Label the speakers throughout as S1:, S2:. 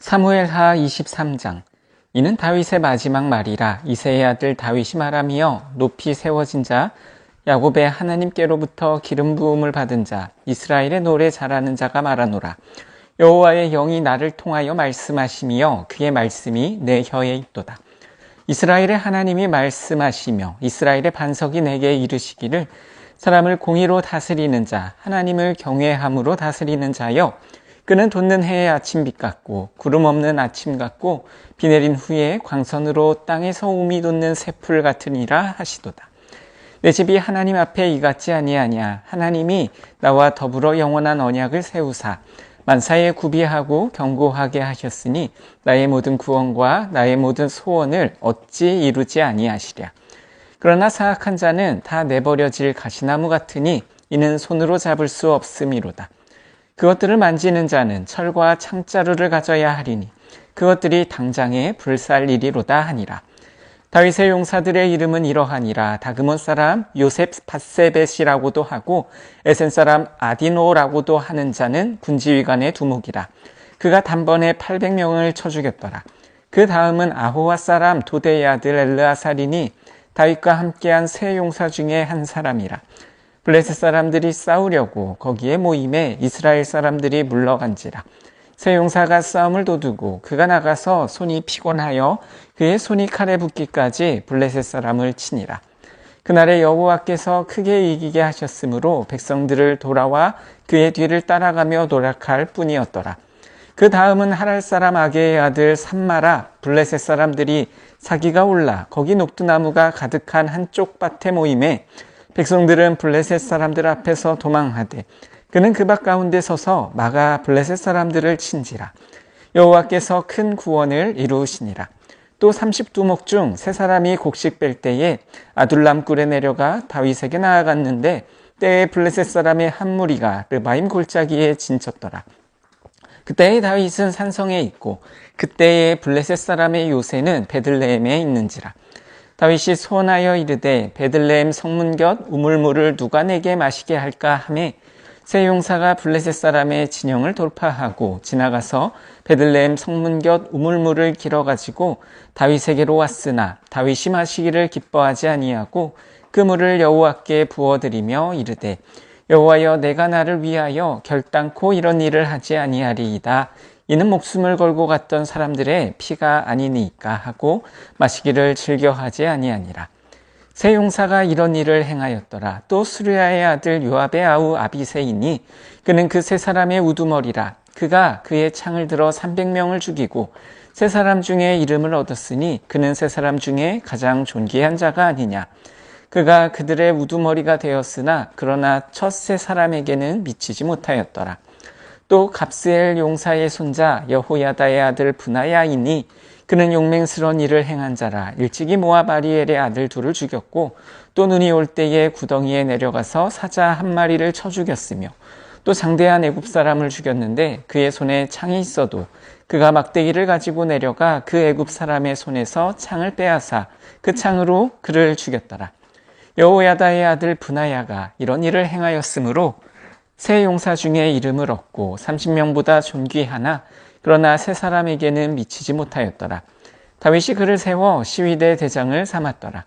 S1: 사무엘하 23장. 이는 다윗의 마지막 말이라 이세의 아들 다윗이 말하며 높이 세워진 자 야곱의 하나님께로부터 기름 부음을 받은 자 이스라엘의 노래 잘하는 자가 말하노라. 여호와의 영이 나를 통하여 말씀하시며 그의 말씀이 내 혀에 있도다. 이스라엘의 하나님이 말씀하시며 이스라엘의 반석이 내게 이르시기를 사람을 공의로 다스리는 자 하나님을 경외함으로 다스리는 자여 그는 돋는 해의 아침빛 같고 구름 없는 아침 같고 비 내린 후에 광선으로 땅에서 우미 돋는 새풀 같으니라 하시도다. 내 집이 하나님 앞에 이같지 아니하냐? 하나님이 나와 더불어 영원한 언약을 세우사 만사에 구비하고 경고하게 하셨으니 나의 모든 구원과 나의 모든 소원을 어찌 이루지 아니하시랴? 그러나 사악한 자는 다 내버려질 가시나무 같으니 이는 손으로 잡을 수 없음이로다 그것들을 만지는 자는 철과 창자루를 가져야 하리니 그것들이 당장에 불살 일이로다 하니라. 다윗의 용사들의 이름은 이러하니라 다그몬 사람 요셉 바세벳이라고도 하고 에센 사람 아디노라고도 하는 자는 군지휘관의 두목이라. 그가 단번에 800명을 쳐 죽였더라. 그 다음은 아호와 사람 도대의 아들 엘르아살이니 다윗과 함께한 세 용사 중에 한 사람이라. 블레셋 사람들이 싸우려고 거기에 모임에 이스라엘 사람들이 물러간지라. 세 용사가 싸움을 도두고 그가 나가서 손이 피곤하여 그의 손이 칼에 붙기까지 블레셋 사람을 치니라. 그날에 여호와께서 크게 이기게 하셨으므로 백성들을 돌아와 그의 뒤를 따라가며 노력할 뿐이었더라. 그 다음은 하랄 사람 아게의 아들 삼마라 블레셋 사람들이 사기가 올라 거기 녹두나무가 가득한 한쪽 밭에 모임에 백성들은 블레셋 사람들 앞에서 도망하되 그는 그밭 가운데 서서 마가 블레셋 사람들을 친지라. 여호와께서 큰 구원을 이루시니라. 또 30두목 중 세 사람이 곡식 뺄 때에 아둘람 굴에 내려가 다윗에게 나아갔는데 때에 블레셋 사람의 한 무리가 르바임 골짜기에 진쳤더라. 그때의 다윗은 산성에 있고 그때의 블레셋 사람의 요새는 베들레헴에 있는지라 다윗이 소원하여 이르되 베들레헴 성문 곁 우물물을 누가 내게 마시게 할까 하매 세 용사가 블레셋 사람의 진영을 돌파하고 지나가서 베들레헴 성문 곁 우물물을 길어 가지고 다윗에게로 왔으나 다윗이 마시기를 기뻐하지 아니하고 그 물을 여호와께 부어드리며 이르되 여호와여 내가 나를 위하여 결단코 이런 일을 하지 아니하리이다 이는 목숨을 걸고 갔던 사람들의 피가 아니니까 하고 마시기를 즐겨하지 아니하니라. 세 용사가 이런 일을 행하였더라. 또 수르야의 아들 요압의 아우 아비세이니 그는 그 세 사람의 우두머리라. 그가 그의 창을 들어 300명을 죽이고 세 사람 중에 이름을 얻었으니 그는 세 사람 중에 가장 존귀한 자가 아니냐. 그가 그들의 우두머리가 되었으나 그러나 첫 세 사람에게는 미치지 못하였더라. 또 갑스엘 용사의 손자 여호야다의 아들 분하야이니 그는 용맹스러운 일을 행한 자라 일찍이 모압 아리엘의 아들 둘을 죽였고 또 눈이 올 때에 구덩이에 내려가서 사자 한 마리를 쳐 죽였으며 또 장대한 애굽 사람을 죽였는데 그의 손에 창이 있어도 그가 막대기를 가지고 내려가 그 애굽 사람의 손에서 창을 빼앗아 그 창으로 그를 죽였더라. 여호야다의 아들 분하야가 이런 일을 행하였으므로 세 용사 중에 이름을 얻고 30명보다 존귀하나 그러나 세 사람에게는 미치지 못하였더라. 다윗이 그를 세워 시위대 대장을 삼았더라.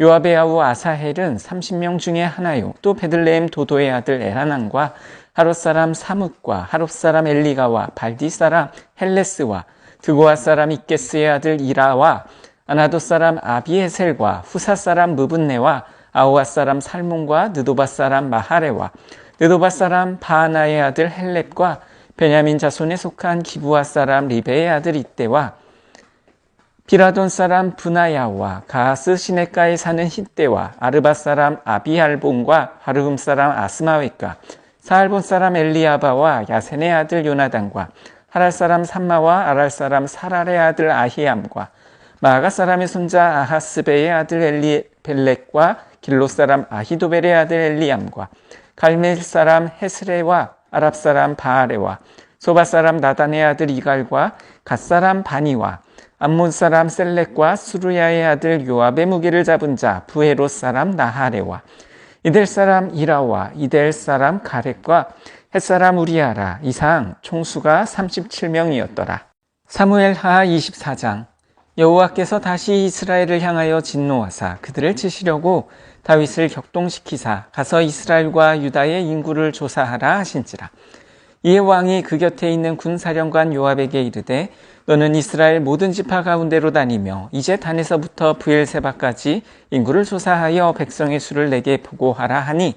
S1: 요압의 아우 아사헬은 30명 중에 하나요. 또 베들레헴 도도의 아들 에라난과 하롯 사람 사뭇과 하롯 사람 엘리가와 발디 사람 헬레스와 드고아 사람 이게스의 아들 이라와 아나도 사람 아비에셀과 후사 사람 무분네와 아우아 사람 살몬과 느도바 사람 마하레와 느도바 사람 바하나의 아들 헬렙과 베냐민 자손에 속한 기부아 사람 리베의 아들 이때와 비라돈 사람 분하야와 가스 시네가에 사는 히때와 아르바 사람 아비알본과 하르흠 사람 아스마웨가 사알본 사람 엘리아바와 야센의 아들 요나단과 하랄 사람 삼마와 아랄 사람 사랄의 아들 아히암과 마가 사람의 손자 아하스베의 아들 엘리벨렉과 길로 사람 아히도벨의 아들 엘리암과 갈멜 사람 헤스레와 아랍 사람 바아레와 소바 사람 나단의 아들 이갈과 갓 사람 바니와 암몬 사람 셀렉과 수르야의 아들 요압의 무기를 잡은 자 부헤롯 사람 나하레와 이델 사람 이라와 이델 사람 가렉과 햇사람 우리아라 이상 총수가 37명이었더라. 사무엘 하 24장 여호와께서 다시 이스라엘을 향하여 진노하사 그들을 치시려고 다윗을 격동시키사 가서 이스라엘과 유다의 인구를 조사하라 하신지라. 이에 왕이 그 곁에 있는 군사령관 요압에게 이르되 너는 이스라엘 모든 지파 가운데로 다니며 이제 단에서부터 부엘세바까지 인구를 조사하여 백성의 수를 내게 보고하라 하니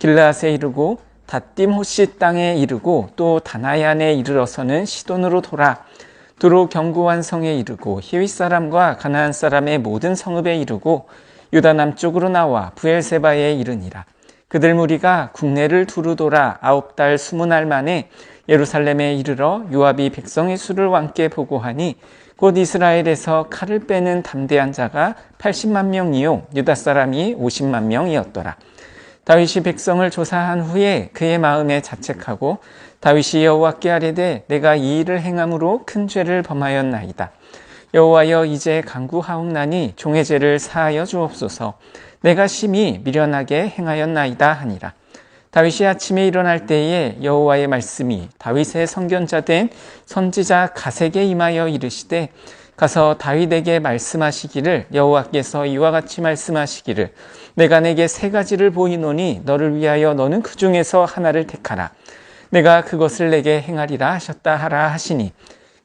S1: 길라앗에 이르고 다딤 호시 땅에 이르고 또 다나얀에 이르러서는 시돈으로 돌아 두로 견고한 성에 이르고 히윗 사람과 가나안 사람의 모든 성읍에 이르고 유다 남쪽으로 나와 부엘세바에 이르니라. 그들 무리가 국내를 두루 돌아 아홉 달 스무 날 만에 예루살렘에 이르러 요압이 백성의 수를 왕께 보고하니 곧 이스라엘에서 칼을 빼는 담대한 자가 80만 명이요 유다 사람이 50만 명이었더라. 다윗이 백성을 조사한 후에 그의 마음에 자책하고 다윗이 여호와께 아뢰되 내가 이 일을 행함으로 큰 죄를 범하였나이다. 여호와여 이제 강구하옵나니 종의 죄를 사하여 주옵소서. 내가 심히 미련하게 행하였나이다 하니라. 다윗이 아침에 일어날 때에 여호와의 말씀이 다윗의 선견자 된 선지자 가세게 임하여 이르시되 가서 다윗에게 말씀하시기를 여호와께서 이와 같이 말씀하시기를 내가 내게 세 가지를 보이노니 너를 위하여 너는 그 중에서 하나를 택하라 내가 그것을 내게 행하리라 하셨다 하라 하시니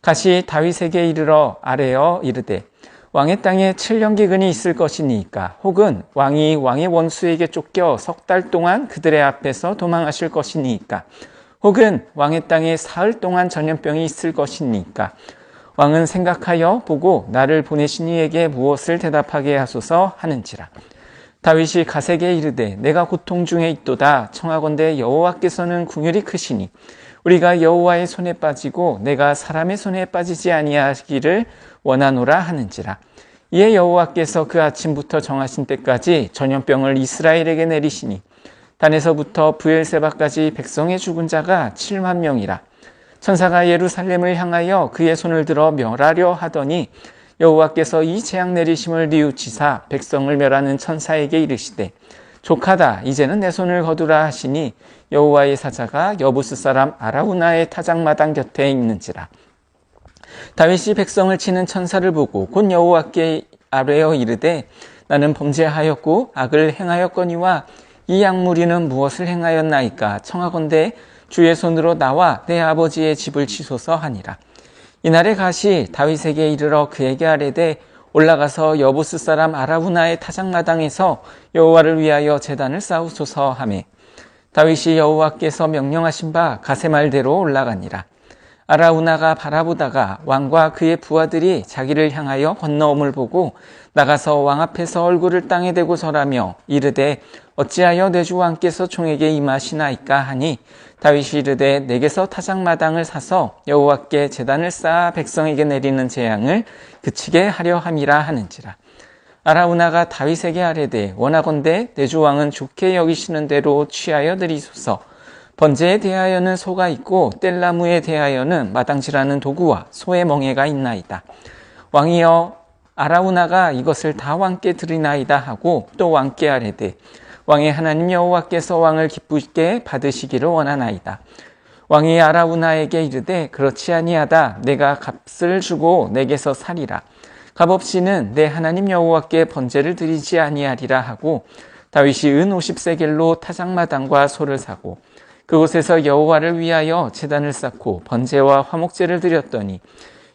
S1: 가시 다윗에게 이르러 아래어 이르되 왕의 땅에 7년 기근이 있을 것이니까 혹은 왕이 왕의 원수에게 쫓겨 석 달 동안 그들의 앞에서 도망하실 것이니까 혹은 왕의 땅에 사흘 동안 전염병이 있을 것이니까 왕은 생각하여 보고 나를 보내신 이에게 무엇을 대답하게 하소서 하는지라. 다윗이 가세게 이르되 내가 고통 중에 있도다 청하건대 여호와께서는 궁율이 크시니 우리가 여호와의 손에 빠지고 내가 사람의 손에 빠지지 아니하기를 원하노라 하는지라. 이에 여호와께서 그 아침부터 정하신 때까지 전염병을 이스라엘에게 내리시니 단에서부터 부엘세바까지 백성의 죽은 자가 7만 명이라. 천사가 예루살렘을 향하여 그의 손을 들어 멸하려 하더니 여호와께서 이 재앙 내리심을 뉘우치사 백성을 멸하는 천사에게 이르시되 족하다 이제는 내 손을 거두라 하시니 여호와의 사자가 여부스 사람 아라우나의 타작마당 곁에 있는지라 다윗이 백성을 치는 천사를 보고 곧 여호와께 아뢰어 이르되 나는 범죄하였고 악을 행하였거니와 이 약무리는 무엇을 행하였나이까 청하건대 주의 손으로 나와 내 아버지의 집을 치소서 하니라. 이날에 가시 다윗에게 이르러 그에게 아뢰되 올라가서 여부스 사람 아라우나의 타작마당에서 여호와를 위하여 재단을 쌓으소서 하매 다윗이 여호와께서 명령하신 바 가세말대로 올라가니라. 아라우나가 바라보다가 왕과 그의 부하들이 자기를 향하여 건너옴을 보고 나가서 왕 앞에서 얼굴을 땅에 대고 설하며 이르되 어찌하여 내 주 왕께서 총에게 임하시나이까 하니 다윗이 이르되 내게서 타작마당을 사서 여호와께 재단을 쌓아 백성에게 내리는 재앙을 그치게 하려 함이라 하는지라 아라우나가 다윗에게 아뢰되 원하건대 내 주 왕은 좋게 여기시는 대로 취하여 드리소서 번제에 대하여는 소가 있고 뗄나무에 대하여는 마당질하는 도구와 소의 멍에가 있나이다. 왕이여 아라우나가 이것을 다 왕께 드리나이다 하고 또 왕께 아뢰되 왕의 하나님 여호와께서 왕을 기쁘게 받으시기를 원하나이다. 왕이 아라우나에게 이르되 그렇지 아니하다 내가 값을 주고 내게서 살이라 값없이는 내 하나님 여호와께 번제를 드리지 아니하리라 하고 다윗이 은 50세겔로 타작마당과 소를 사고 그곳에서 여호와를 위하여 제단을 쌓고 번제와 화목제를 드렸더니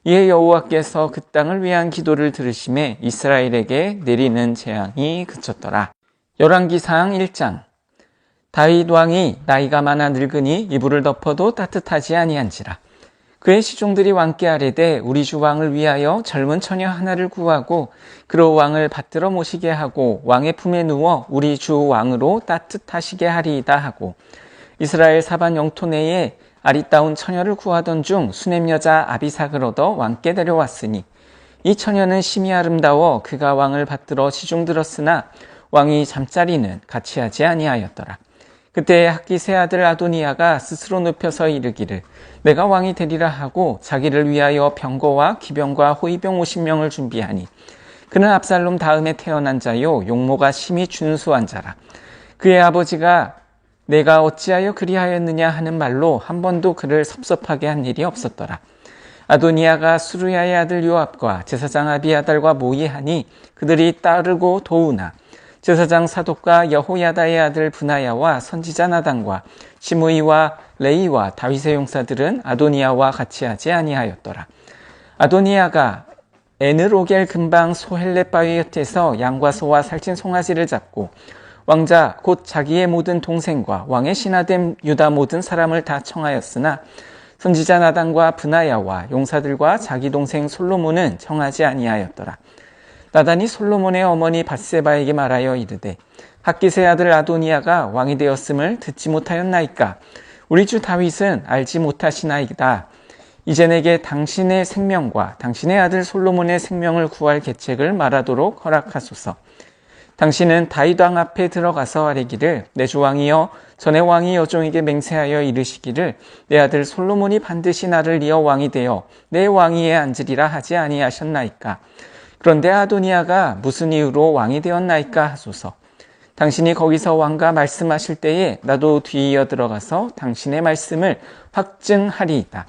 S1: 이에 여호와께서 그 땅을 위한 기도를 들으심에 이스라엘에게 내리는 재앙이 그쳤더라. 열왕기상 1장 다윗 왕이 나이가 많아 늙으니 이불을 덮어도 따뜻하지 아니한지라. 그의 시종들이 왕께 아뢰되 우리 주 왕을 위하여 젊은 처녀 하나를 구하고 그로 왕을 받들어 모시게 하고 왕의 품에 누워 우리 주 왕으로 따뜻하시게 하리이다 하고 이스라엘 사반 영토 내에 아리따운 처녀를 구하던 중 수냄 여자 아비삭을 얻어 왕께 데려왔으니 이 처녀는 심히 아름다워 그가 왕을 받들어 시중 들었으나 왕이 잠자리는 같이 하지 아니하였더라. 그때 학기 세 아들 아도니아가 스스로 눕혀서 이르기를 내가 왕이 되리라 하고 자기를 위하여 병거와 기병과 호위병 50명을 준비하니 그는 압살롬 다음에 태어난 자요 용모가 심히 준수한 자라. 그의 아버지가 내가 어찌하여 그리하였느냐 하는 말로 한 번도 그를 섭섭하게 한 일이 없었더라. 아도니아가 수루야의 아들 요압과 제사장 아비아달과 모의하니 그들이 따르고 도우나 제사장 사독과 여호야다의 아들 분하야와 선지자 나단과 시므이와 레이와 다윗의 용사들은 아도니아와 같이 하지 아니하였더라. 아도니아가 에느로겔 근방 소헬레 바위 곁에서 양과 소와 살찐 송아지를 잡고 왕자 곧 자기의 모든 동생과 왕의 신하된 유다 모든 사람을 다 청하였으나 선지자 나단과 분하야와 용사들과 자기 동생 솔로몬은 청하지 아니하였더라. 나단이 솔로몬의 어머니 바세바에게 말하여 이르되 학기세 아들 아도니아가 왕이 되었음을 듣지 못하였나이까? 우리 주 다윗은 알지 못하시나이다. 이제 내게 당신의 생명과 당신의 아들 솔로몬의 생명을 구할 계책을 말하도록 허락하소서. 당신은 다윗 왕 앞에 들어가서 아뢰기를 내 주 왕이여 전에 왕이 여종에게 맹세하여 이르시기를 내 아들 솔로몬이 반드시 나를 이어 왕이 되어 내 왕위에 앉으리라 하지 아니하셨나이까 그런데 아도니아가 무슨 이유로 왕이 되었나이까 하소서. 당신이 거기서 왕과 말씀하실 때에 나도 뒤이어 들어가서 당신의 말씀을 확증하리이다.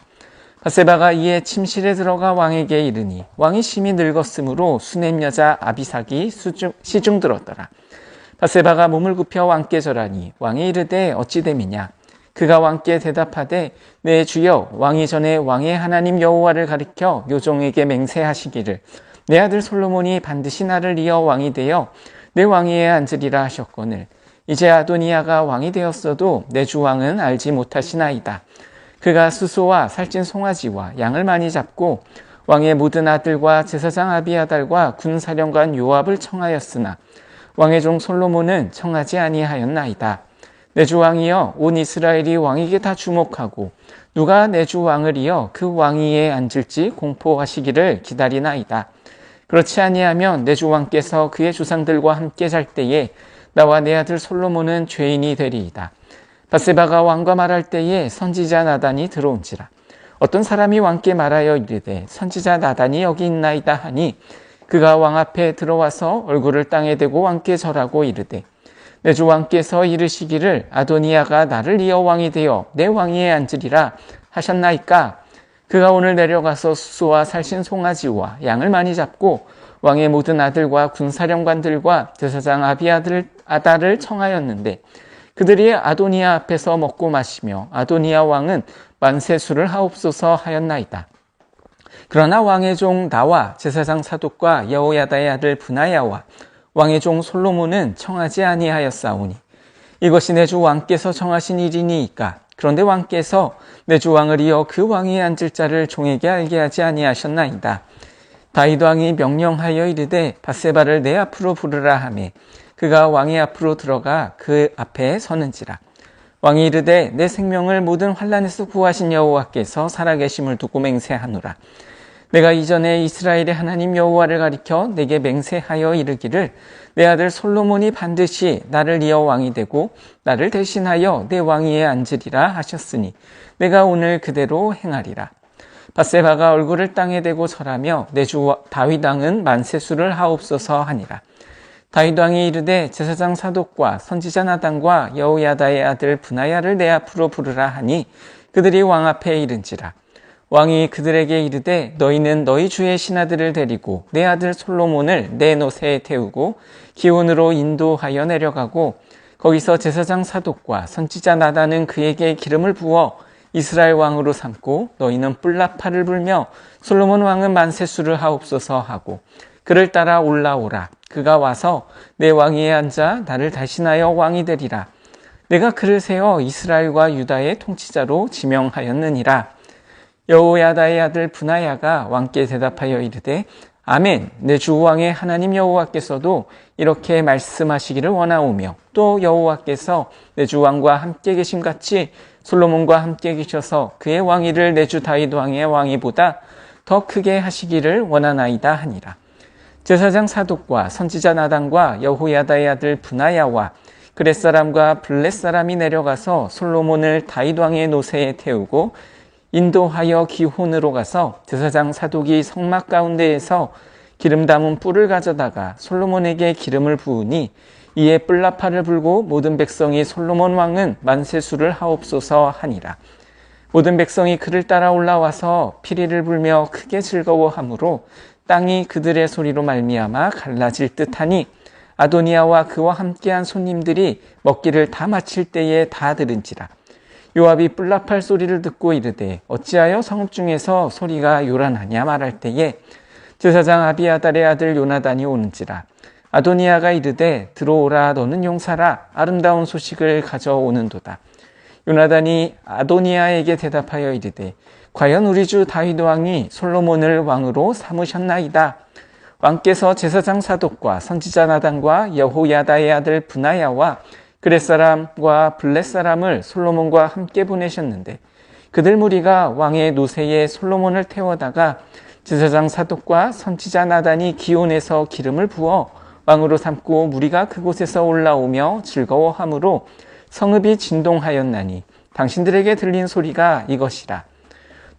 S1: 바세바가 이에 침실에 들어가 왕에게 이르니 왕이 심히 늙었으므로 수냄 여자 아비삭이 수중, 시중 들었더라. 바세바가 몸을 굽혀 왕께 절하니 왕이 이르되 어찌 됨이냐 그가 왕께 대답하되 내 주여 왕이 전에 왕의 하나님 여호와를 가리켜 요종에게 맹세하시기를 내 아들 솔로몬이 반드시 나를 이어 왕이 되어 내 왕위에 앉으리라 하셨거늘 이제 아도니아가 왕이 되었어도 내 주왕은 알지 못하시나이다. 그가 수소와 살찐 송아지와 양을 많이 잡고 왕의 모든 아들과 제사장 아비아달과 군사령관 요압을 청하였으나 왕의 종 솔로몬은 청하지 아니하였나이다. 내 주 왕이여 온 이스라엘이 왕에게 다 주목하고 누가 내 주 왕을 이어 그 왕위에 앉을지 공포하시기를 기다리나이다. 그렇지 아니하면 내 주 왕께서 그의 주상들과 함께 잘 때에 나와 내 아들 솔로몬은 죄인이 되리이다. 바세바가 왕과 말할 때에 선지자 나단이 들어온지라. 어떤 사람이 왕께 말하여 이르되 선지자 나단이 여기 있나이다 하니 그가 왕 앞에 들어와서 얼굴을 땅에 대고 왕께 절하고 이르되 내 주 왕께서 이르시기를 아도니아가 나를 이어 왕이 되어 내 왕위에 앉으리라 하셨나이까 그가 오늘 내려가서 수수와 살신 송아지와 양을 많이 잡고 왕의 모든 아들과 군사령관들과 대사장 아비아들 아다를 청하였는데 그들이 아도니아 앞에서 먹고 마시며 아도니아 왕은 만세수를 하옵소서 하였나이다. 그러나 왕의 종 나와 제사장 사독과 여호야다의 아들 분하야와 왕의 종 솔로몬은 청하지 아니하였사오니 이것이 내 주 왕께서 청하신 일이니이까 그런데 왕께서 내 주 왕을 이어 그 왕위에 앉을 자를 종에게 알게 하지 아니하셨나이다. 다윗 왕이 명령하여 이르되 바세바를 내 앞으로 부르라 하매 그가 왕의 앞으로 들어가 그 앞에 서는지라. 왕이 이르되 내 생명을 모든 환란에서 구하신 여호와께서 살아계심을 두고 맹세하노라. 내가 이전에 이스라엘의 하나님 여호와를 가리켜 내게 맹세하여 이르기를 내 아들 솔로몬이 반드시 나를 이어 왕이 되고 나를 대신하여 내 왕위에 앉으리라 하셨으니 내가 오늘 그대로 행하리라. 바세바가 얼굴을 땅에 대고 절하며 내 주 다윗 왕은 만세수를 하옵소서 하니라. 다윗 왕이 이르되 제사장 사독과 선지자 나단과 여호야다의 아들 분하야를 내 앞으로 부르라 하니 그들이 왕 앞에 이른지라. 왕이 그들에게 이르되 너희는 너희 주의 신하들을 데리고 내 아들 솔로몬을 내 노새에 태우고 기온으로 인도하여 내려가고 거기서 제사장 사독과 선지자 나다는 그에게 기름을 부어 이스라엘 왕으로 삼고 너희는 뿔나파를 불며 솔로몬 왕은 만세수를 하옵소서 하고 그를 따라 올라오라. 그가 와서 내 왕위에 앉아 나를 대신하여 왕이 되리라. 내가 그를 세워 이스라엘과 유다의 통치자로 지명하였느니라 여호야다의 아들 분하야가 왕께 대답하여 이르되 아멘 내 주 왕의 하나님 여호와께서도 이렇게 말씀하시기를 원하오며 또 여호와께서 내 주 왕과 함께 계심 같이 솔로몬과 함께 계셔서 그의 왕위를 내 주 다윗 왕의 왕위보다 더 크게 하시기를 원하나이다 하니라. 제사장 사독과 선지자 나단과 여호야다의 아들 분하야와 그렛 사람과 블렛 사람이 내려가서 솔로몬을 다윗 왕의 노새에 태우고 인도하여 기혼으로 가서 제사장 사독이 성막 가운데에서 기름 담은 뿔을 가져다가 솔로몬에게 기름을 부으니 이에 뿔나파를 불고 모든 백성이 솔로몬 왕은 만세수를 하옵소서 하니라. 모든 백성이 그를 따라 올라와서 피리를 불며 크게 즐거워하므로 땅이 그들의 소리로 말미암아 갈라질 듯하니 아도니아와 그와 함께한 손님들이 먹기를 다 마칠 때에 다 들은지라. 요압이 뿔나팔 소리를 듣고 이르되 어찌하여 성읍 중에서 소리가 요란하냐 말할 때에 제사장 아비아달의 아들 요나단이 오는지라. 아도니아가 이르되 들어오라 너는 용사라. 아름다운 소식을 가져오는도다. 요나단이 아도니아에게 대답하여 이르되 과연 우리 주 다윗 왕이 솔로몬을 왕으로 삼으셨나이다. 왕께서 제사장 사독과 선지자 나단과 여호야다의 아들 분하야와 그렛 사람과 블렛 사람을 솔로몬과 함께 보내셨는데 그들 무리가 왕의 노새에 솔로몬을 태워다가 제사장 사독과 선지자 나단이 기온에서 기름을 부어 왕으로 삼고 무리가 그곳에서 올라오며 즐거워하므로 성읍이 진동하였나니 당신들에게 들린 소리가 이것이라.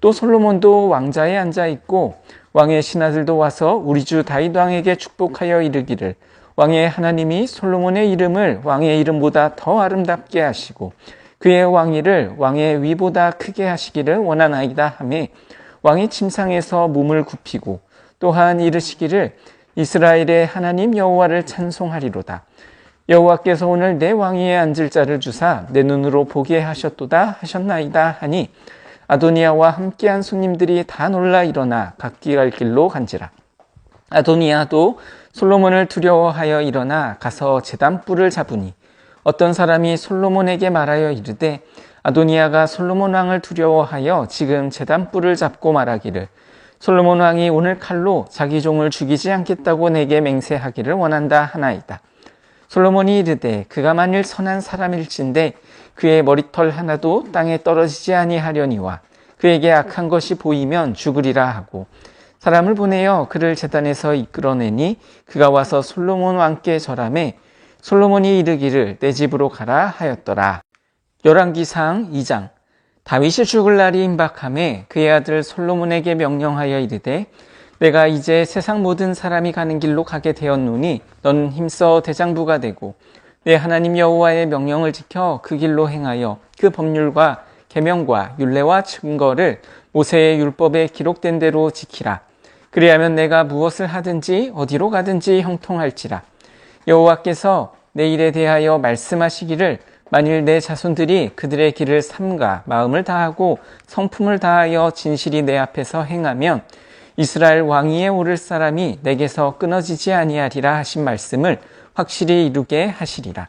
S1: 또 솔로몬도 왕자에 앉아 있고 왕의 신하들도 와서 우리 주 다윗 왕에게 축복하여 이르기를 왕의 하나님이 솔로몬의 이름을 왕의 이름보다 더 아름답게 하시고 그의 왕위를 왕의 위보다 크게 하시기를 원하나이다 하매 왕이 침상에서 몸을 굽히고 또한 이르시기를 이스라엘의 하나님 여호와를 찬송하리로다. 여호와께서 오늘 내 왕위에 앉을 자를 주사 내 눈으로 보게 하셨도다 하셨나이다 하니 아도니아와 함께한 손님들이 다 놀라 일어나 각기 갈 길로 간지라. 아도니아도 솔로몬을 두려워하여 일어나 가서 제단뿔을 잡으니 어떤 사람이 솔로몬에게 말하여 이르되 아도니아가 솔로몬 왕을 두려워하여 지금 제단뿔을 잡고 말하기를 솔로몬 왕이 오늘 칼로 자기 종을 죽이지 않겠다고 내게 맹세하기를 원한다 하나이다. 솔로몬이 이르되 그가 만일 선한 사람일진데 그의 머리털 하나도 땅에 떨어지지 아니하려니와 그에게 악한 것이 보이면 죽으리라 하고 사람을 보내어 그를 재단에서 이끌어내니 그가 와서 솔로몬 왕께 절함에 솔로몬이 이르기를 내 집으로 가라 하였더라. 열왕기상 2장 다윗이 죽을 날이 임박함에 그의 아들 솔로몬에게 명령하여 이르되 내가 이제 세상 모든 사람이 가는 길로 가게 되었노니 넌 힘써 대장부가 되고 내 하나님 여호와의 명령을 지켜 그 길로 행하여 그 법률과 계명과 율례와 증거를 모세의 율법에 기록된 대로 지키라. 그리하면 내가 무엇을 하든지 어디로 가든지 형통할지라. 여호와께서 내 일에 대하여 말씀하시기를 만일 내 자손들이 그들의 길을 삼가 마음을 다하고 성품을 다하여 진실이 내 앞에서 행하면 이스라엘 왕위에 오를 사람이 내게서 끊어지지 아니하리라 하신 말씀을 확실히 이루게 하시리라.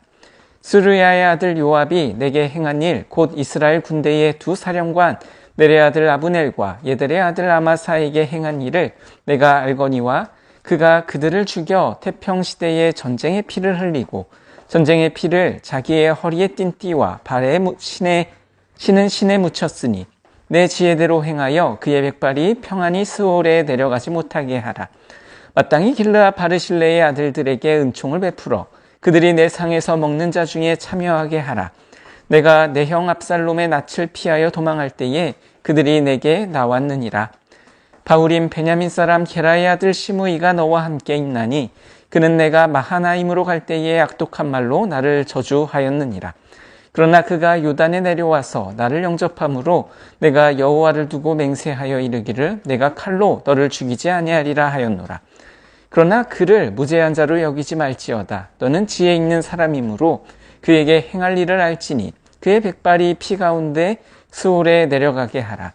S1: 스루야의 아들 요압이 내게 행한 일 곧 이스라엘 군대의 두 사령관 내레 아들 아브넬과 예델의 아들 아마사에게 행한 일을 내가 알거니와 그가 그들을 죽여 태평 시대에 전쟁의 피를 흘리고 전쟁의 피를 자기의 허리에 띤 띠와 발에 신에 신은 신에 묻혔으니 내 지혜대로 행하여 그의 백발이 평안히 스올에 내려가지 못하게 하라. 마땅히 길르아 바르실레의 아들들에게 은총을 베풀어 그들이 내 상에서 먹는 자 중에 참여하게 하라. 내가 내 형 압살롬의 낯을 피하여 도망할 때에 그들이 내게 나왔느니라. 바울임 베냐민 사람 게라의 아들 시므이가 너와 함께 있나니 그는 내가 마하나임으로 갈 때에 악독한 말로 나를 저주하였느니라. 그러나 그가 요단에 내려와서 나를 영접함으로 내가 여호와를 두고 맹세하여 이르기를 내가 칼로 너를 죽이지 아니하리라 하였노라. 그러나 그를 무죄한 자로 여기지 말지어다. 너는 지혜 있는 사람이므로 그에게 행할 일을 알지니 그의 백발이 피 가운데 스올에 내려가게 하라.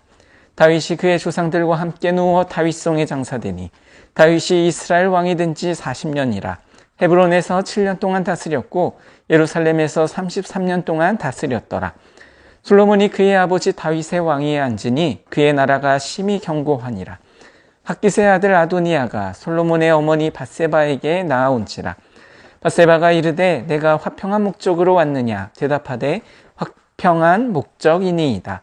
S1: 다윗이 그의 조상들과 함께 누워 다윗성에 장사되니 다윗이 이스라엘 왕이 된 지 40년이라 헤브론에서 7년 동안 다스렸고 예루살렘에서 33년 동안 다스렸더라. 솔로몬이 그의 아버지 다윗의 왕위에 앉으니 그의 나라가 심히 견고하니라. 학기세 아들 아도니아가 솔로몬의 어머니 바세바에게 나아온지라. 바세바가 이르되 내가 화평한 목적으로 왔느냐 대답하되 평안 목적이니이다.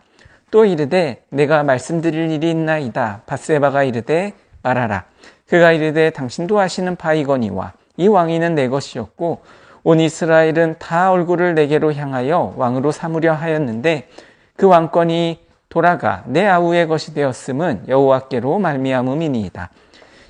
S1: 또 이르되 내가 말씀드릴 일이 있나이다. 바세바가 이르되 말하라. 그가 이르되 당신도 아시는 바이거니와 이 왕위는 내 것이었고 온 이스라엘은 다 얼굴을 내게로 향하여 왕으로 삼으려 하였는데 그 왕권이 돌아가 내 아우의 것이 되었음은 여호와께로 말미암음이니이다.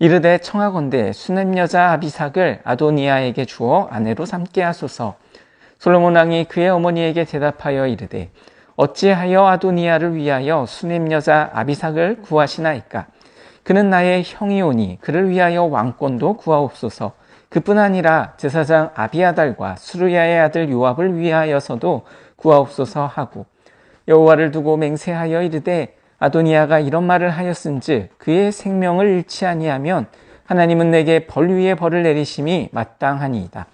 S1: 이르되 청하건대 수냄 여자 아비삭을 아도니아에게 주어 아내로 삼게 하소서. 솔로몬 왕이 그의 어머니에게 대답하여 이르되 어찌하여 아도니아를 위하여 수냄 여자 아비삭을 구하시나이까? 그는 나의 형이오니 그를 위하여 왕권도 구하옵소서. 그뿐 아니라 제사장 아비아달과 수르야의 아들 요압을 위하여서도 구하옵소서 하고 여호와를 두고 맹세하여 이르되 아도니아가 이런 말을 하였은즉 그의 생명을 잃지 아니하면 하나님은 내게 벌 위에 벌을 내리심이 마땅하니이다.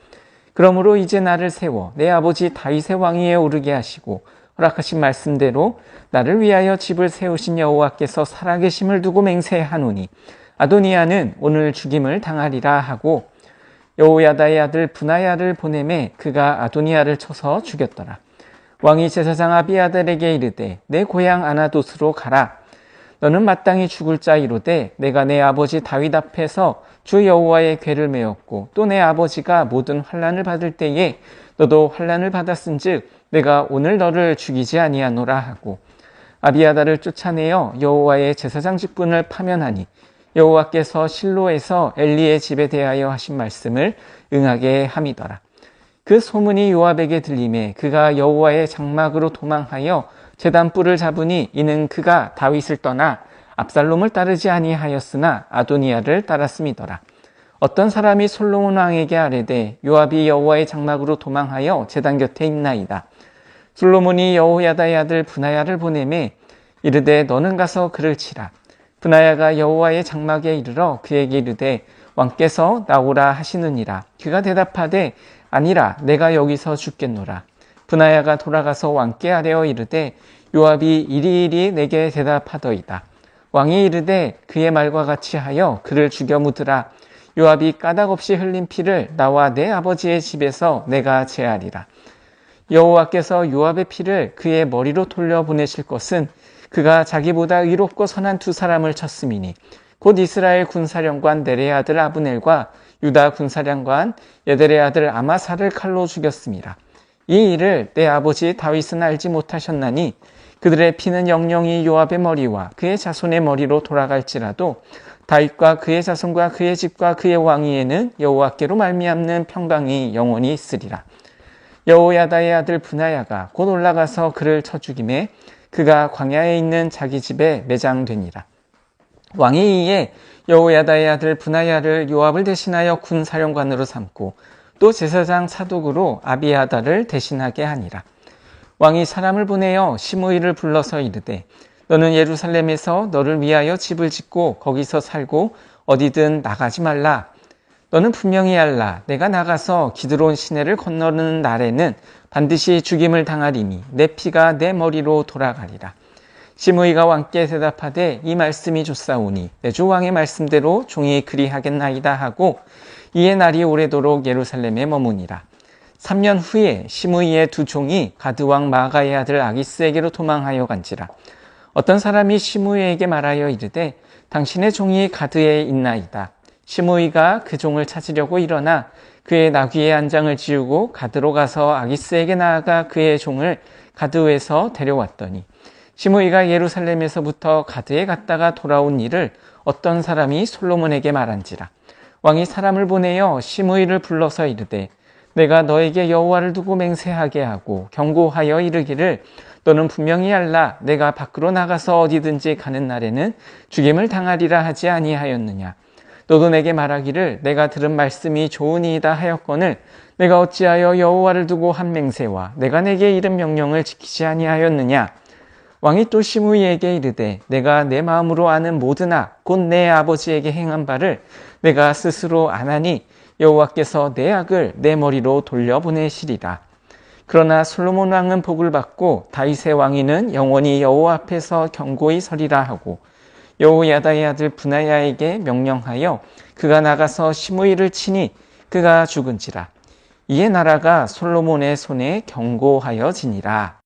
S1: 그러므로 이제 나를 세워 내 아버지 다윗의 왕위에 오르게 하시고 허락하신 말씀대로 나를 위하여 집을 세우신 여호와께서 살아계심을 두고 맹세하노니 아도니아는 오늘 죽임을 당하리라 하고 여호야다의 아들 분하야를 보내매 그가 아도니아를 쳐서 죽였더라. 왕이 제사장 아비아들에게 이르되 내 고향 아나도스로 가라. 너는 마땅히 죽을 자이로되 내가 내 아버지 다윗 앞에서 주 여호와의 괴를 메었고 또 내 아버지가 모든 환란을 받을 때에 너도 환란을 받았은즉 내가 오늘 너를 죽이지 아니하노라 하고 아비아다를 쫓아내어 여호와의 제사장 직분을 파면하니 여호와께서 실로에서 엘리의 집에 대하여 하신 말씀을 응하게 함이더라. 그 소문이 요압에게 들림에 그가 여호와의 장막으로 도망하여 제단 뿔을 잡으니 이는 그가 다윗을 떠나 압살롬을 따르지 아니하였으나 아도니아를 따랐음이더라. 어떤 사람이 솔로몬 왕에게 아뢰되 요압이 여호와의 장막으로 도망하여 제단 곁에 있나이다. 솔로몬이 여호야다의 아들 분하야를 보내매 이르되 너는 가서 그를 치라. 분하야가 여호와의 장막에 이르러 그에게 이르되 왕께서 나오라 하시느니라. 그가 대답하되 아니라 내가 여기서 죽겠노라. 분하야가 돌아가서 왕께 아뢰어 이르되 요압이 이리이리 내게 대답하더이다. 왕이 이르되 그의 말과 같이 하여 그를 죽여 묻으라. 요압이 까닭없이 흘린 피를 나와 내 아버지의 집에서 내가 제하리라. 여호와께서 요압의 피를 그의 머리로 돌려 보내실 것은 그가 자기보다 의롭고 선한 두 사람을 쳤음이니 곧 이스라엘 군사령관 네레 아들 아브넬과 유다 군사령관 여델의 아들 아마사를 칼로 죽였습니다. 이 일을 내 아버지 다윗은 알지 못하셨나니 그들의 피는 영영이 요압의 머리와 그의 자손의 머리로 돌아갈지라도 다윗과 그의 자손과 그의 집과 그의 왕위에는 여호와께로 말미암는 평강이 영원히 있으리라. 여호야다의 아들 분하야가 곧 올라가서 그를 쳐 죽임에 그가 광야에 있는 자기 집에 매장되니라. 왕이 이에 여호야다의 아들 분하야를 요압을 대신하여 군 사령관으로 삼고 또 제사장 사독으로 아비아다를 대신하게 하니라. 왕이 사람을 보내어 시므이를 불러서 이르되 너는 예루살렘에서 너를 위하여 집을 짓고 거기서 살고 어디든 나가지 말라. 너는 분명히 알라. 내가 나가서 기드론 시내를 건너는 날에는 반드시 죽임을 당하리니 내 피가 내 머리로 돌아가리라. 시므이가 왕께 대답하되 이 말씀이 좋사오니 내 주 왕의 말씀대로 종이 그리하겠나이다 하고 이에 날이 오래도록 예루살렘에 머무니라. 3년 후에 시므이의 두 종이 가드 왕 마가의 아들 아기스에게로 도망하여 간지라. 어떤 사람이 시므이에게 말하여 이르되 당신의 종이 가드에 있나이다. 시므이가 그 종을 찾으려고 일어나 그의 나귀의 안장을 지우고 가드로 가서 아기스에게 나아가 그의 종을 가드에서 데려왔더니 시므이가 예루살렘에서부터 가드에 갔다가 돌아온 일을 어떤 사람이 솔로몬에게 말한지라. 왕이 사람을 보내어 시므이를 불러서 이르되 내가 너에게 여호와를 두고 맹세하게 하고 경고하여 이르기를 너는 분명히 알라. 내가 밖으로 나가서 어디든지 가는 날에는 죽임을 당하리라 하지 아니하였느냐. 너도 내게 말하기를 내가 들은 말씀이 좋으니이다 하였거늘 내가 어찌하여 여호와를 두고 한 맹세와 내가 내게 이른 명령을 지키지 아니하였느냐 왕이 또 시므이에게 이르되 내가 내 마음으로 아는 모드나 곧 내 아버지에게 행한 바를 내가 스스로 안 하니 여호와께서 내 악을 내 머리로 돌려보내시리라. 그러나 솔로몬 왕은 복을 받고 다윗의 왕위는 영원히 여호와 앞에서 경고히 서리라 하고 여호야다의 아들 분하야에게 명령하여 그가 나가서 시므이를 치니 그가 죽은지라. 이에 나라가 솔로몬의 손에 경고하여지니라